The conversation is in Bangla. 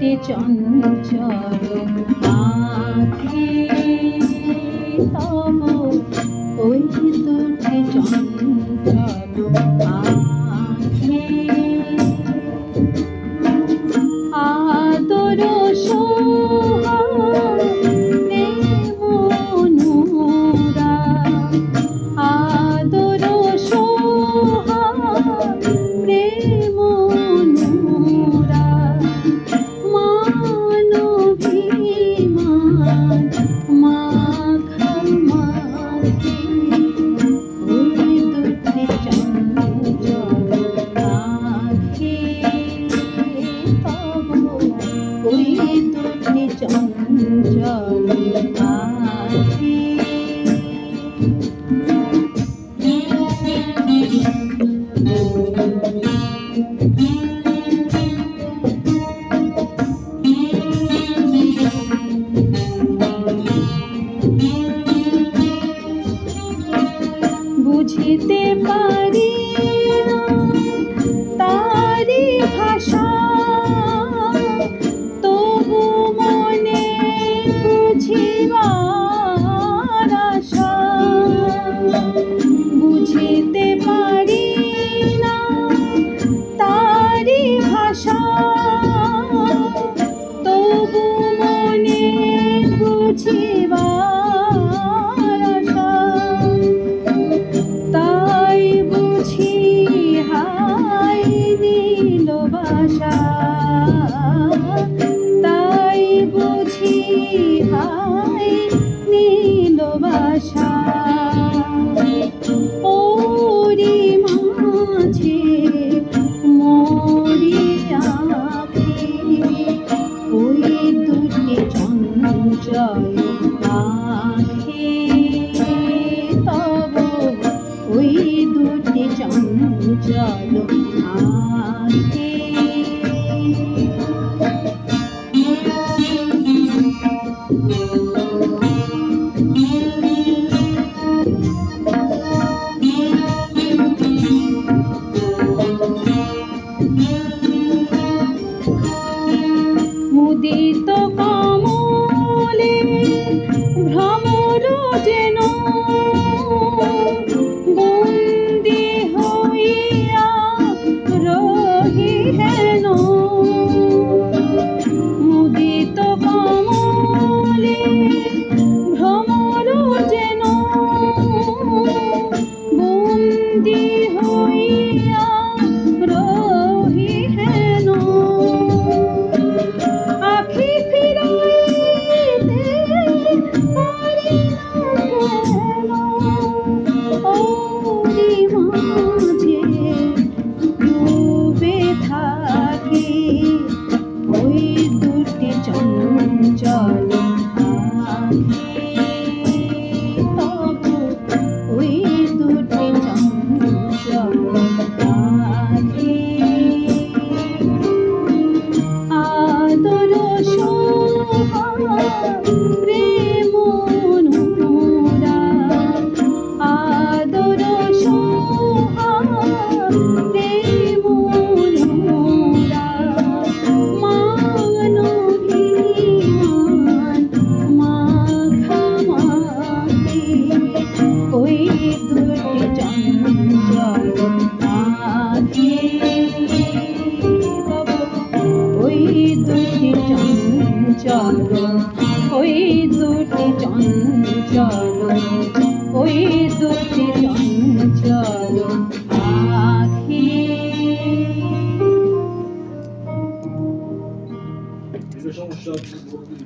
চঞ্চল। বুঝিতে পারি না তারি ভাষা হইবার আশা। বুঝিতে পারি না তারি ভাষা। তবু মনে বুঝিবার আশা। তাই বুঝি হাই নীল ভাষা তাই বুঝি ভাই নীলবাসা যেন বুঝে দুটি চঞ্চল ওই দুটি চঞ্চল। ওই দুটি